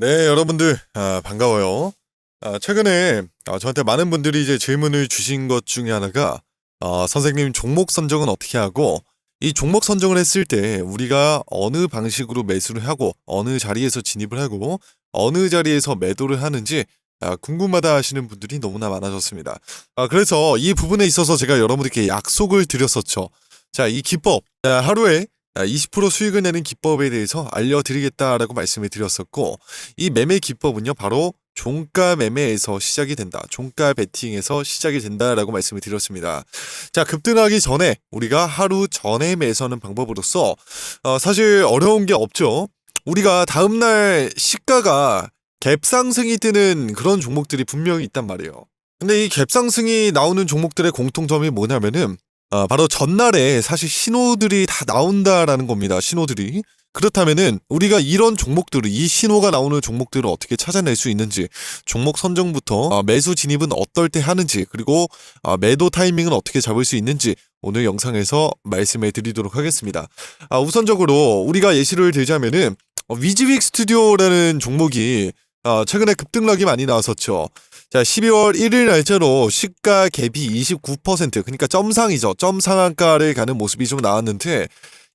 네, 여러분들 아, 반가워요. 아, 최근에 아, 저한테 많은 분들이 이제 질문을 주신 것 중에 하나가 아, 선생님 종목 선정은 어떻게 하고 이 종목 선정을 했을 때 우리가 어느 방식으로 매수를 하고 어느 자리에서 진입을 하고 어느 자리에서 매도를 하는지 아, 궁금하다 하시는 분들이 너무나 많아졌습니다. 아, 그래서 이 부분에 있어서 제가 여러분들께 약속을 드렸었죠. 자, 이 기법 아, 하루에 아, 20% 수익을 내는 기법에 대해서 알려드리겠다라고 말씀을 드렸었고 이 매매 기법은요 바로 종가 매매에서 시작이 된다. 종가 베팅에서 시작이 된다라고 말씀을 드렸습니다. 자 급등하기 전에 우리가 하루 전에 매수하는 방법으로서 어, 사실 어려운 게 없죠. 우리가 다음 날 시가가 갭 상승이 뜨는 그런 종목들이 분명히 있단 말이에요. 근데 이 갭 상승이 나오는 종목들의 공통점이 뭐냐면은 아, 바로 전날에 사실 신호들이 다 나온다라는 겁니다. 신호들이. 그렇다면은 우리가 이런 종목들을 이 신호가 나오는 종목들을 어떻게 찾아낼 수 있는지 종목 선정부터 아, 매수 진입은 어떨 때 하는지 그리고 아, 매도 타이밍은 어떻게 잡을 수 있는지 오늘 영상에서 말씀해 드리도록 하겠습니다. 아, 우선적으로 우리가 예시를 들자면은 어, 위즈윅 스튜디오라는 종목이 아, 최근에 급등락이 많이 나왔었죠. 자, 12월 1일 날짜로 시가 갭이 29% 그러니까 점상이죠. 점 상한가를 가는 모습이 좀 나왔는데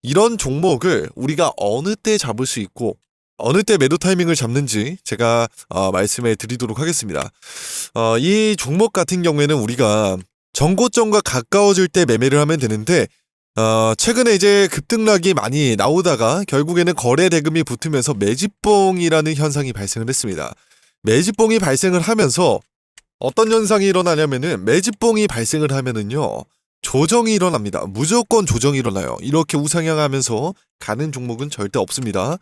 이런 종목을 우리가 어느 때 잡을 수 있고 어느 때 매도 타이밍을 잡는지 제가 어, 말씀해 드리도록 하겠습니다. 어, 이 종목 같은 경우에는 우리가 정고점과 가까워질 때 매매를 하면 되는데 어, 최근에 이제 급등락이 많이 나오다가 결국에는 거래 대금이 붙으면서 매집봉이라는 현상이 발생을 했습니다. 매집봉이 발생을 하면서 어떤 현상이 일어나냐면은 매집봉이 발생을 하면은요 조정이 일어납니다. 무조건 조정이 일어나요. 이렇게 우상향하면서 가는 종목은 절대 없습니다.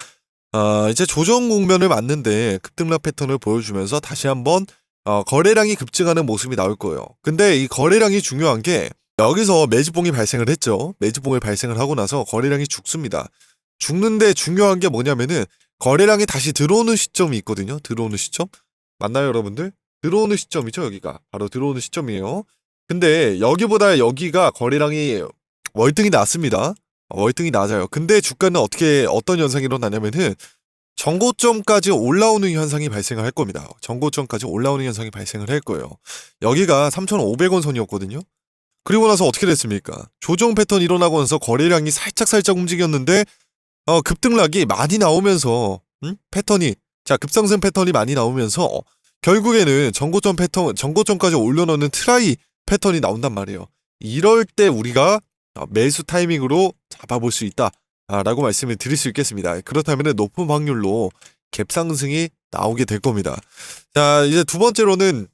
아 이제 조정 국면을 맞는데 급등락 패턴을 보여주면서 다시 한번 어, 거래량이 급증하는 모습이 나올 거예요. 근데 이 거래량이 중요한 게 여기서 매집봉이 발생을 했죠. 매집봉을 발생을 하고 나서 거래량이 죽습니다. 죽는데 중요한 게 뭐냐면은 거래량이 다시 들어오는 시점이 있거든요. 들어오는 시점. 맞나요, 여러분들? 들어오는 시점이죠, 여기가. 바로 들어오는 시점이에요. 근데 여기보다 여기가 거래량이 월등히 낮습니다. 어, 월등히 낮아요. 근데 주가는 어떻게 어떤 현상이 일어나냐면은 정고점까지 올라오는 현상이 발생을 할 겁니다. 정고점까지 올라오는 현상이 발생을 할 거예요. 여기가 3,500원 선이었거든요. 그리고 나서 어떻게 됐습니까? 조정 패턴 일어나고 나서 거래량이 살짝 살짝 움직였는데 어, 급등락이 많이 나오면서 음? 패턴이 자 급상승 패턴이 많이 나오면서 어, 결국에는 정고점 패턴 정고점까지 올려놓는 트라이 패턴이 나온단 말이에요. 이럴 때 우리가 어, 매수 타이밍으로 잡아볼 수 있다라고 말씀을 드릴 수 있겠습니다. 그렇다면 높은 확률로 갭 상승이 나오게 될 겁니다. 자 이제 두 번째로는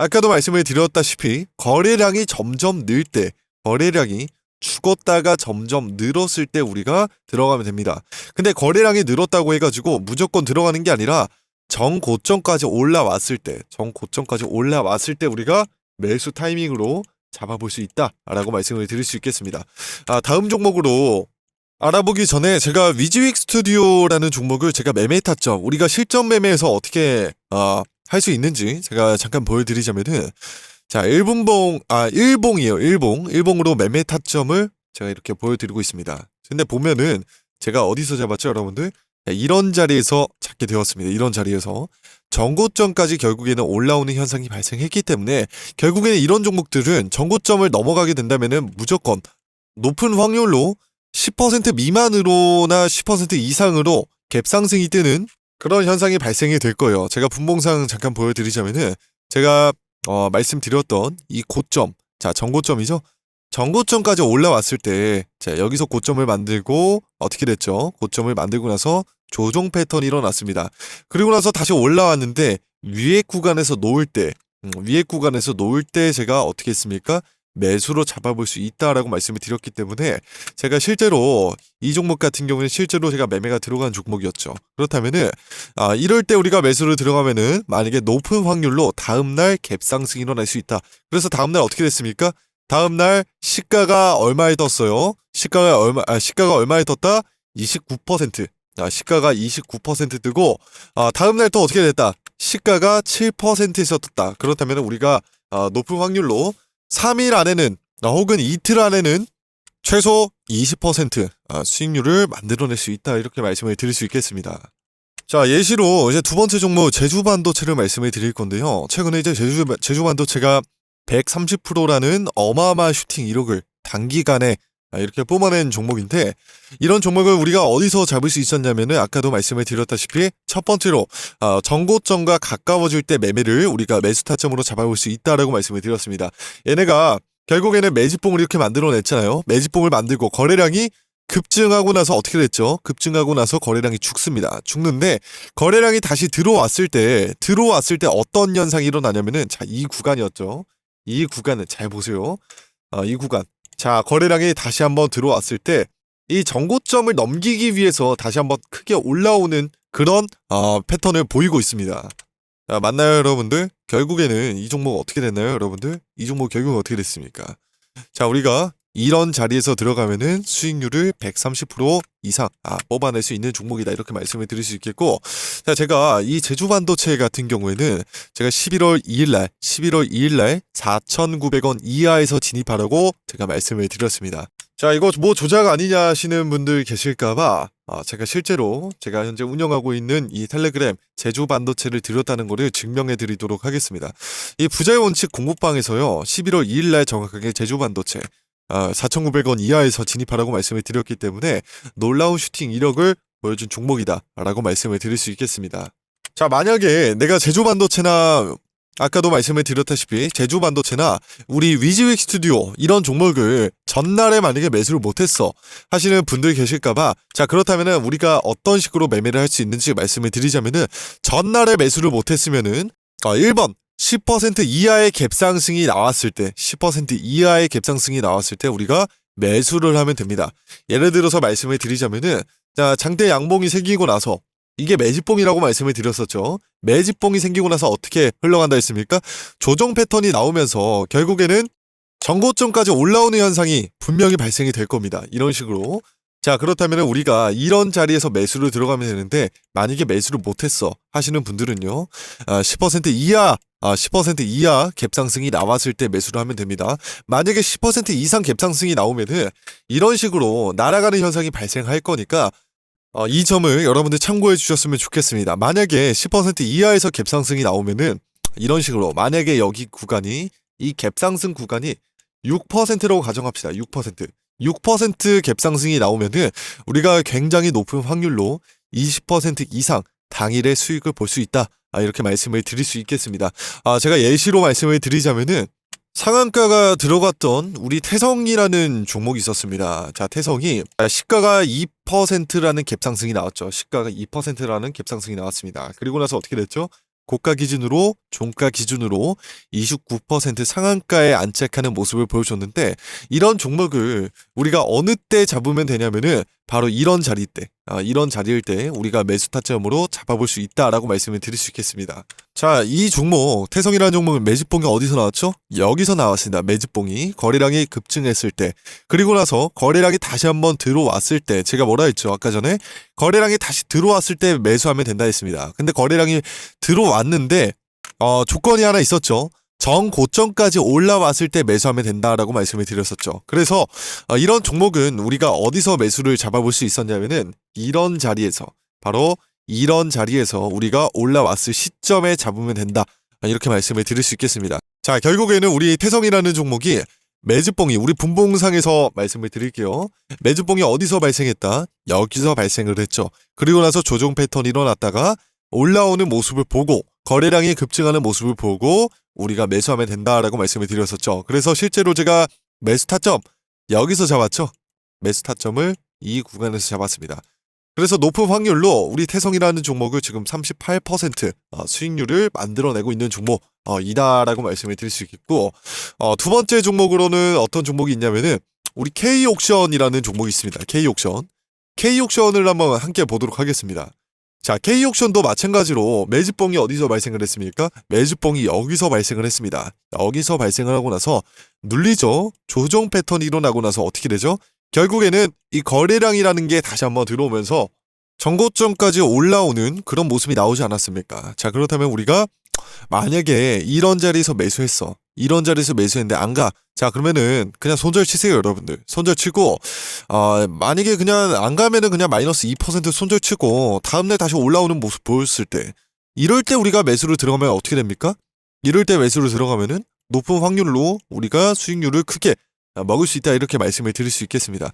아까도 말씀을 드렸다시피 거래량이 점점 늘 때 거래량이 죽었다가 점점 늘었을 때 우리가 들어가면 됩니다. 근데 거래량이 늘었다고 해가지고 무조건 들어가는 게 아니라 정고점까지 올라왔을 때, 정고점까지 올라왔을 때 우리가 매수 타이밍으로 잡아볼 수 있다라고 말씀을 드릴 수 있겠습니다. 아, 다음 종목으로 알아보기 전에 제가 위즈윅 스튜디오라는 종목을 제가 매매 타점, 우리가 실전 매매에서 어떻게 아, 할 수 있는지 제가 잠깐 보여드리자면은 자, 일분봉, 아, 일봉이에요. 일봉. 일봉으로 매매 타점을 제가 이렇게 보여드리고 있습니다. 근데 보면은 제가 어디서 잡았죠, 여러분들? 자, 이런 자리에서 잡게 되었습니다. 이런 자리에서. 정고점까지 결국에는 올라오는 현상이 발생했기 때문에 결국에는 이런 종목들은 정고점을 넘어가게 된다면은 무조건 높은 확률로 10% 미만으로나 10% 이상으로 갭 상승이 뜨는 그런 현상이 발생이 될 거예요. 제가 분봉상 잠깐 보여드리자면은 제가 어, 말씀드렸던 이 고점, 자 정고점이죠. 정고점까지 올라왔을 때, 자 여기서 고점을 만들고 어떻게 됐죠? 고점을 만들고 나서 조정 패턴이 일어났습니다. 그리고 나서 다시 올라왔는데 위에 구간에서 놓을 때, 음, 위에 구간에서 놓을 때 제가 어떻게 했습니까? 매수로 잡아볼 수 있다라고 말씀을 드렸기 때문에 제가 실제로 이 종목 같은 경우는 실제로 제가 매매가 들어간 종목이었죠. 그렇다면은 아 이럴 때 우리가 매수를 들어가면은 만약에 높은 확률로 다음날 갭 상승이 일어날 수 있다. 그래서 다음날 어떻게 됐습니까? 다음날 시가가 얼마에 떴어요? 시가가 얼마 아 시가가 얼마에 떴다? 29%. 아 시가가 29% 뜨고 아 다음날 또 어떻게 됐다? 시가가 7%에서 떴다. 그렇다면 우리가 아, 높은 확률로 3일 안에는 아, 혹은 이틀 안에는 최소 20% 아, 수익률을 만들어낼 수 있다 이렇게 말씀을 드릴 수 있겠습니다. 자, 예시로 이제 두 번째 종목 제주 반도체를 말씀을 드릴 건데요. 최근에 이제 제주 제주 반도체가 130%라는 어마어마한 슈팅 이력을 단기간에 아, 이렇게 뽑아낸 종목인데 이런 종목을 우리가 어디서 잡을 수 있었냐면은 아까도 말씀을 드렸다시피 첫 번째로 아, 정고점과 가까워질 때 매매를 우리가 매수 타점으로 잡아볼 수 있다라고 말씀을 드렸습니다. 얘네가 결국에는 매집봉을 이렇게 만들어냈잖아요. 매집봉을 만들고 거래량이 급증하고 나서 어떻게 됐죠? 급증하고 나서 거래량이 죽습니다. 죽는데 거래량이 다시 들어왔을 때 들어왔을 때 어떤 현상이 일어나냐면은 자 이 구간이었죠. 이 구간을 잘 보세요. 아, 이 구간. 자 거래량이 다시 한번 들어왔을 때이 정고점을 넘기기 위해서 다시 한번 크게 올라오는 그런 어, 패턴을 보이고 있습니다. 자, 맞나요, 여러분들? 결국에는 이 종목 어떻게 됐나요, 여러분들? 이 종목 결국은 어떻게 됐습니까? 자, 우리가 이런 자리에서 들어가면은 수익률을 130% 이상 아, 뽑아낼 수 있는 종목이다 이렇게 말씀을 드릴 수 있겠고 자 제가 이 제주 반도체 같은 경우에는 제가 11월 2일 날 11월 2일 날 4,900원 이하에서 진입하라고 제가 말씀을 드렸습니다. 자 이거 뭐 조작 아니냐 하시는 분들 계실까봐 아, 제가 실제로 제가 현재 운영하고 있는 이 텔레그램 제주 반도체를 드렸다는 거를 증명해 드리도록 하겠습니다. 이 부자의 원칙 공부방에서요 11월 2일 날 정확하게 제주 반도체 아, 4,900원 이하에서 진입하라고 말씀을 드렸기 때문에 놀라운 슈팅 이력을 보여준 종목이다라고 말씀을 드릴 수 있겠습니다. 자, 만약에 내가 제주 반도체나 아까도 말씀을 드렸다시피 제주 반도체나 우리 위즈윅 스튜디오 이런 종목을 전날에 만약에 매수를 못했어 하시는 분들 계실까봐 자 그렇다면은 우리가 어떤 식으로 매매를 할 수 있는지 말씀을 드리자면은 전날에 매수를 못했으면은 어, 1번 10% 이하의 갭상승이 나왔을 때, 10% 이하의 갭상승이 나왔을 때 우리가 매수를 하면 됩니다. 예를 들어서 말씀을 드리자면은, 자, 장대 양봉이 생기고 나서, 이게 매집봉이라고 말씀을 드렸었죠. 매집봉이 생기고 나서 어떻게 흘러간다 했습니까? 조정 패턴이 나오면서 결국에는 정고점까지 올라오는 현상이 분명히 발생이 될 겁니다. 이런 식으로. 자, 그렇다면 우리가 이런 자리에서 매수를 들어가면 되는데, 만약에 매수를 못했어 하시는 분들은요, 아, 10% 이하 아, 10% 이하 갭상승이 나왔을 때 매수를 하면 됩니다. 만약에 10% 이상 갭상승이 나오면은 이런 식으로 날아가는 현상이 발생할 거니까 어, 이 점을 여러분들 참고해 주셨으면 좋겠습니다. 만약에 10% 이하에서 갭상승이 나오면은 이런 식으로 만약에 여기 구간이 이 갭상승 구간이 6%라고 가정합시다. 6%. 6% 갭상승이 나오면은 우리가 굉장히 높은 확률로 20% 이상 당일의 수익을 볼 수 있다. 아, 이렇게 말씀을 드릴 수 있겠습니다. 아, 제가 예시로 말씀을 드리자면은 상한가가 들어갔던 우리 태성이라는 종목이 있었습니다. 자, 태성이 시가가 2%라는 갭상승이 나왔죠. 시가가 2%라는 갭상승이 나왔습니다. 그리고 나서 어떻게 됐죠? 고가 기준으로 종가 기준으로 29% 상한가에 안착하는 모습을 보여줬는데 이런 종목을 우리가 어느 때 잡으면 되냐면은 바로 이런 자리 때, 아, 이런 자리일 때 우리가 매수 타점으로 잡아볼 수 있다라고 말씀을 드릴 수 있겠습니다. 자, 이 종목 태성이라는 종목은 매집봉이 어디서 나왔죠? 여기서 나왔습니다. 매집봉이 거래량이 급증했을 때, 그리고 나서 거래량이 다시 한번 들어왔을 때, 제가 뭐라 했죠? 아까 전에 거래량이 다시 들어왔을 때 매수하면 된다 했습니다. 근데 거래량이 들어왔는데 어, 조건이 하나 있었죠. 정고점까지 올라왔을 때 매수하면 된다라고 말씀을 드렸었죠. 그래서 어, 이런 종목은 우리가 어디서 매수를 잡아볼 수 있었냐면은 이런 자리에서 바로 이런 자리에서 우리가 올라왔을 시점에 잡으면 된다. 아, 이렇게 말씀을 드릴 수 있겠습니다. 자, 결국에는 우리 태성이라는 종목이 매주봉이 우리 분봉상에서 말씀을 드릴게요. 매주봉이 어디서 발생했다? 여기서 발생을 했죠. 그리고 나서 조정 패턴이 일어났다가 올라오는 모습을 보고 거래량이 급증하는 모습을 보고 우리가 매수하면 된다라고 말씀을 드렸었죠. 그래서 실제로 제가 매수 타점 여기서 잡았죠. 매수 타점을 이 구간에서 잡았습니다. 그래서 높은 확률로 우리 태성이라는 종목을 지금 38% 어, 수익률을 만들어내고 있는 종목 어, 이다라고 말씀을 드릴 수 있겠고 어, 두 번째 종목으로는 어떤 종목이 있냐면은 우리 K 옥션이라는 종목이 있습니다. K 옥션 K 옥션을 한번 함께 보도록 하겠습니다. 자, K 옥션도 마찬가지로 매집봉이 어디서 발생을 했습니까? 매집봉이 여기서 발생을 했습니다. 여기서 발생을 하고 나서 눌리죠. 조정 패턴이 일어나고 나서 어떻게 되죠? 결국에는 이 거래량이라는 게 다시 한번 들어오면서 정고점까지 올라오는 그런 모습이 나오지 않았습니까? 자, 그렇다면 우리가 만약에 이런 자리에서 매수했어. 이런 자리에서 매수했는데 안 가. 자, 그러면은 그냥 손절 치세요, 여러분들. 손절 치고 아, 만약에 그냥 안 가면은 그냥 마이너스 2% 손절 치고 다음날 다시 올라오는 모습 보였을 때 이럴 때 우리가 매수를 들어가면 어떻게 됩니까? 이럴 때 매수를 들어가면은 높은 확률로 우리가 수익률을 크게 먹을 수 있다 이렇게 말씀을 드릴 수 있겠습니다.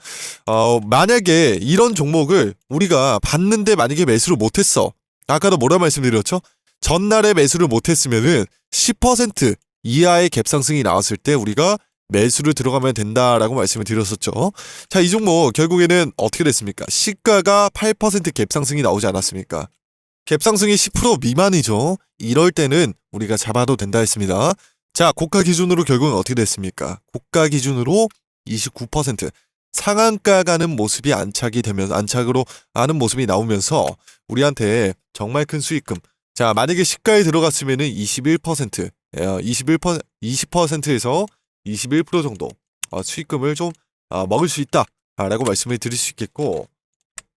어, 만약에 이런 종목을 우리가 봤는데 만약에 매수를 못했어. 아까도 뭐라 말씀드렸죠? 전날에 매수를 못했으면은 10% 이하의 갭 상승이 나왔을 때 우리가 매수를 들어가면 된다라고 말씀을 드렸었죠. 자, 이 종목 결국에는 어떻게 됐습니까? 시가가 8%갭 상승이 나오지 않았습니까? 갭 상승이 10% 미만이죠. 이럴 때는 우리가 잡아도 된다 했습니다. 자, 고가 기준으로 결국은 어떻게 됐습니까? 고가 기준으로 29% 상한가 가는 모습이 안착이 되면 안착으로 하는 모습이 나오면서 우리한테 정말 큰 수익금. 자, 만약에 시가에 들어갔으면은 21%, 21% 20%에서 21% 정도 어, 수익금을 좀 어, 먹을 수 있다라고 말씀을 드릴 수 있겠고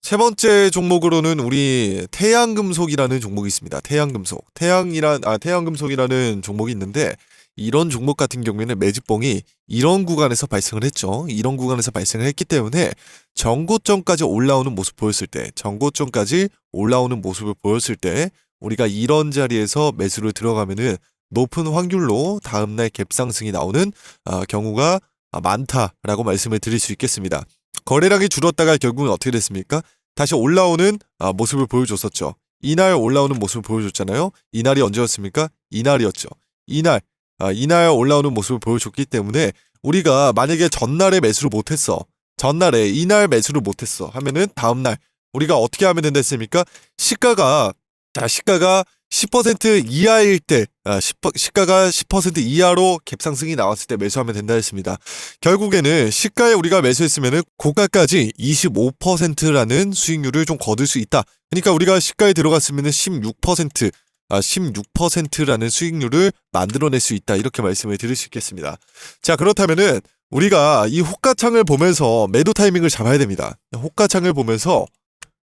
세 번째 종목으로는 우리 태양금속이라는 종목이 있습니다. 태양금속. 태양이란 아 태양금속이라는 종목이 있는데 이런 종목 같은 경우에는 매집봉이 이런 구간에서 발생을 했죠. 이런 구간에서 발생을 했기 때문에 정고점까지 올라오는 모습 보였을 때, 정고점까지 올라오는 모습을 보였을 때 우리가 이런 자리에서 매수를 들어가면은 높은 확률로 다음날 갭상승이 나오는 아, 경우가 아, 많다라고 말씀을 드릴 수 있겠습니다. 거래량이 줄었다가 결국은 어떻게 됐습니까? 다시 올라오는 아, 모습을 보여줬었죠. 이날 올라오는 모습을 보여줬잖아요. 이날이 언제였습니까? 이날이었죠. 이날, 아, 이날 올라오는 모습을 보여줬기 때문에 우리가 만약에 전날에 매수를 못했어. 전날에 이날 매수를 못했어. 하면은 다음날 우리가 어떻게 하면 된다 했습니까? 시가가 자 시가가 10% 이하일 때, 아, 10, 시가가 10% 이하로 갭상승이 나왔을 때 매수하면 된다 했습니다. 결국에는 시가에 우리가 매수했으면은 고가까지 25%라는 수익률을 좀 거둘 수 있다. 그러니까 우리가 시가에 들어갔으면은 16%, 아, 16%라는 수익률을 만들어낼 수 있다. 이렇게 말씀을 드릴 수 있겠습니다. 자, 그렇다면은 우리가 이 호가창을 보면서 매도 타이밍을 잡아야 됩니다. 호가창을 보면서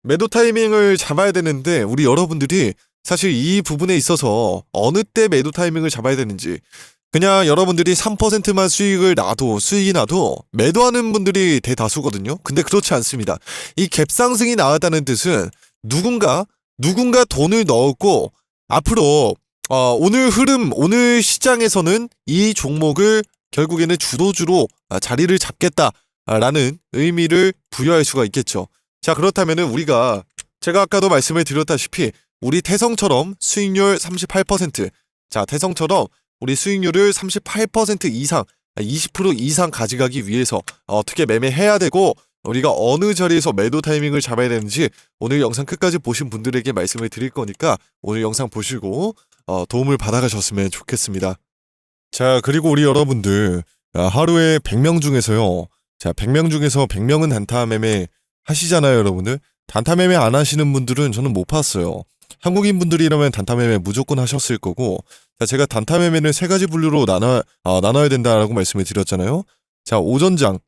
매도 타이밍을 잡아야 되는데 우리 여러분들이 사실 이 부분에 있어서 어느 때 매도 타이밍을 잡아야 되는지 그냥 여러분들이 3%만 수익을 나도 수익이 나도 매도하는 분들이 대다수거든요. 근데 그렇지 않습니다. 이 갭상승이 나왔다는 뜻은 누군가 누군가 돈을 넣었고 앞으로 어, 오늘 흐름 오늘 시장에서는 이 종목을 결국에는 주도주로 아, 자리를 잡겠다라는 의미를 부여할 수가 있겠죠. 자 그렇다면은 우리가 제가 아까도 말씀을 드렸다시피 우리 태성처럼 수익률 38%. 자, 태성처럼 우리 수익률을 38% 이상, 20% 이상 가져가기 위해서 어떻게 매매해야 되고 우리가 어느 자리에서 매도 타이밍을 잡아야 되는지 오늘 영상 끝까지 보신 분들에게 말씀을 드릴 거니까 오늘 영상 보시고 어, 도움을 받아가셨으면 좋겠습니다. 자, 그리고 우리 여러분들 아, 하루에 100명 중에서요. 자, 100명 중에서 100명은 단타 매매 하시잖아요, 여러분들. 단타 매매 안 하시는 분들은 저는 못 봤어요. 한국인 분들이라면 단타 매매 무조건 하셨을 거고, 자, 제가 단타 매매를 세 가지 분류로 나눠, 아, 나눠야 된다라고 말씀을 드렸잖아요. 자, 오전장.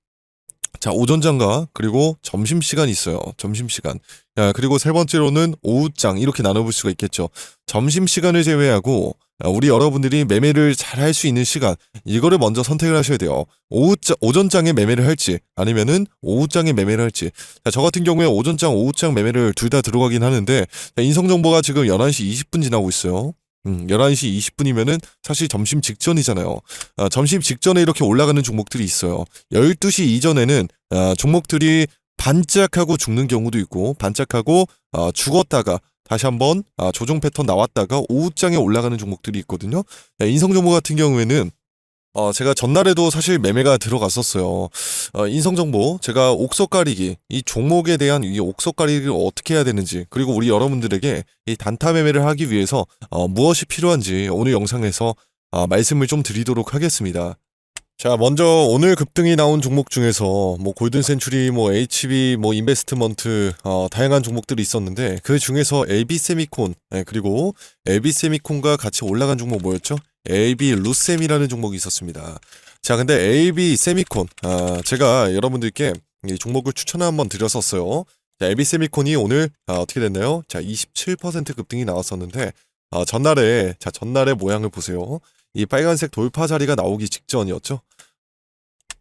자, 오전장과 그리고 점심시간 있어요. 점심시간. 야, 그리고 세 번째로는 오후장. 이렇게 나눠볼 수가 있겠죠. 점심시간을 제외하고, 아, 우리 여러분들이 매매를 잘 할 수 있는 시간, 이거를 먼저 선택을 하셔야 돼요. 오후장, 오전장에 매매를 할지, 아니면은 오후장에 매매를 할지. 자, 저 같은 경우에 오전장, 오후장 매매를 둘 다 들어가긴 하는데, 자, 인성정보가 지금 11시 20분 지나고 있어요. 음, 11시 20분이면은 사실 점심 직전이잖아요. 아, 점심 직전에 이렇게 올라가는 종목들이 있어요. 12시 이전에는 아, 종목들이 반짝하고 죽는 경우도 있고, 반짝하고 아, 죽었다가 다시 한번 아, 조정 패턴 나왔다가 오후장에 올라가는 종목들이 있거든요. 야, 인성 정보 같은 경우에는 어, 제가 전날에도 사실 매매가 들어갔었어요. 어, 인성정보, 제가 옥석 가리기, 이 종목에 대한 이 옥석 가리기를 어떻게 해야 되는지, 그리고 우리 여러분들에게 이 단타 매매를 하기 위해서 어, 무엇이 필요한지 오늘 영상에서 아, 말씀을 좀 드리도록 하겠습니다. 자, 먼저 오늘 급등이 나온 종목 중에서 뭐 골든 센츄리, 뭐 HB, 뭐 인베스트먼트 어, 다양한 종목들이 있었는데 그 중에서 LB 세미콘 네, 그리고 LB 세미콘과 같이 올라간 종목 뭐였죠? LB 루셈이라는 종목이 있었습니다. 자, 근데 LB 세미콘 아, 제가 여러분들께 이 종목을 추천을 한번 드렸었어요. 자, LB 세미콘이 오늘 아, 어떻게 됐나요? 자, 27% 급등이 나왔었는데 아, 전날에 자 전날의 모양을 보세요. 이 빨간색 돌파 자리가 나오기 직전이었죠.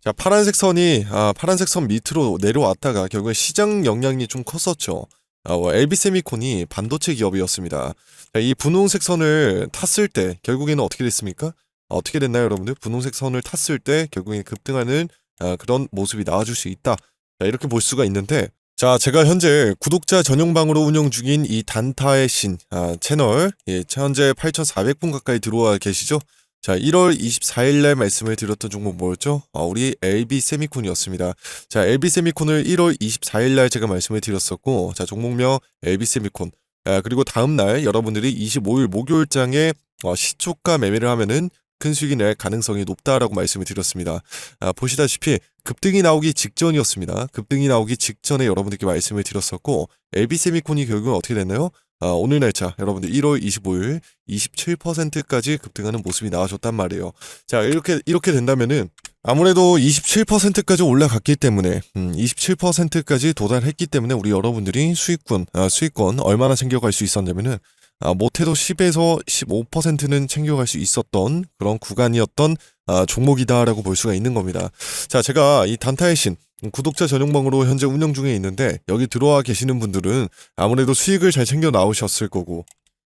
자 파란색 선이 아, 파란색 선 밑으로 내려왔다가 결국에 시장 영향이 좀 컸었죠. 아, 뭐 LB 세미콘이 반도체 기업이었습니다. 자, 이 분홍색 선을 탔을 때 결국에는 어떻게 됐습니까? 아, 어떻게 됐나요, 여러분들? 분홍색 선을 탔을 때 결국에 급등하는 아, 그런 모습이 나와줄 수 있다. 자, 이렇게 볼 수가 있는데 자, 제가 현재 구독자 전용방으로 운영 중인 이 단타의 신 아, 채널 예, 현재 8,400분 가까이 들어와 계시죠? 자, 1월 24일 날 말씀을 드렸던 종목 뭐였죠? 아, 우리 LB 세미콘이었습니다. 자, LB 세미콘을 1월 24일 날 제가 말씀을 드렸었고, 자, 종목명 LB 세미콘. 아, 그리고 다음 날 여러분들이 25일 목요일장에 어, 시초가 매매를 하면은 큰 수익이 낼 가능성이 높다라고 말씀을 드렸습니다. 아, 보시다시피 급등이 나오기 직전이었습니다. 급등이 나오기 직전에 여러분들께 말씀을 드렸었고, LB 세미콘이 결국은 어떻게 됐나요? 아, 오늘 날짜 여러분들 1월 25일 27%까지 급등하는 모습이 나와줬단 말이에요. 자 이렇게 이렇게 된다면은 아무래도 27%까지 올라갔기 때문에 음, 27%까지 도달했기 때문에 우리 여러분들이 수익권 아, 수익권 얼마나 챙겨갈 수 있었냐면은 아, 못해도 10에서 15%는 챙겨갈 수 있었던 그런 구간이었던 아, 종목이다라고 볼 수가 있는 겁니다. 자 제가 이 단타의 신 구독자 전용방으로 현재 운영 중에 있는데 여기 들어와 계시는 분들은 아무래도 수익을 잘 챙겨 나오셨을 거고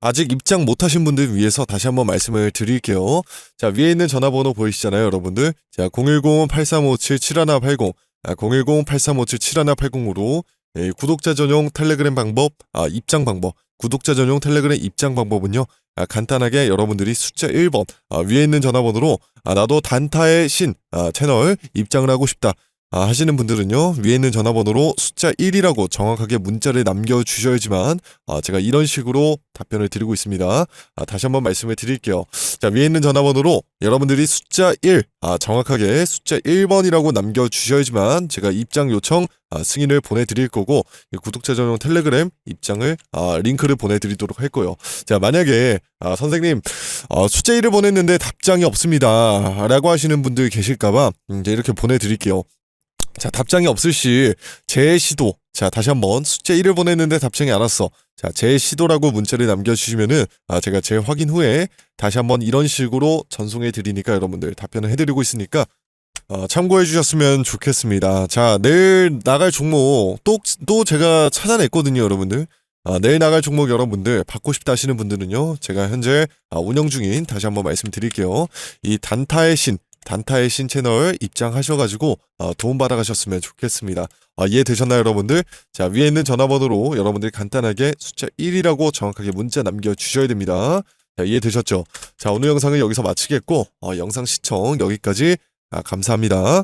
아직 입장 못하신 분들 위해서 다시 한번 말씀을 드릴게요. 자 위에 있는 전화번호 보이시잖아요, 여러분들. 자 010-8357-7180, 아, 010-8357-7180으로 예, 구독자 전용 텔레그램 방법, 아, 입장 방법, 구독자 전용 텔레그램 입장 방법은요. 아, 간단하게 여러분들이 숫자 1번 아, 위에 있는 전화번호로 아, 나도 단타의 신 아, 채널 입장을 하고 싶다. 아, 하시는 분들은요 위에 있는 전화번호로 숫자 1이라고 정확하게 문자를 남겨주셔야지만 아, 제가 이런 식으로 답변을 드리고 있습니다. 아, 다시 한번 말씀을 드릴게요. 자 위에 있는 전화번호로 여러분들이 숫자 1 아, 정확하게 숫자 1번이라고 남겨주셔야지만 제가 입장 요청 아, 승인을 보내드릴 거고 이 구독자 전용 텔레그램 입장을 아, 링크를 보내드리도록 할 거예요. 자 만약에 아, 선생님 어, 숫자 1을 보냈는데 답장이 없습니다 라고 하시는 분들 계실까봐 음, 이제 이렇게 보내드릴게요. 자, 답장이 없을 시, 제 시도. 자, 다시 한번 숫자 1을 보냈는데 답장이 안 왔어. 자, 제 시도라고 문자를 남겨주시면은, 아, 제가 제 확인 후에 다시 한번 이런 식으로 전송해 드리니까 여러분들 답변을 해드리고 있으니까, 어, 참고해 주셨으면 좋겠습니다. 자, 내일 나갈 종목 또, 또 제가 찾아냈거든요, 여러분들. 아, 내일 나갈 종목 여러분들 받고 싶다 하시는 분들은요, 제가 현재 아, 운영 중인 다시 한번 말씀드릴게요. 이 단타의 신, 단타의 신 채널 입장하셔가지고 어, 도움 받아 가셨으면 좋겠습니다. 아, 이해되셨나요, 여러분들? 자, 위에 있는 전화번호로 여러분들이 간단하게 숫자 1이라고 정확하게 문자 남겨주셔야 됩니다. 자, 이해되셨죠? 자, 오늘 영상은 여기서 마치겠고, 어, 영상 시청 여기까지 아, 감사합니다.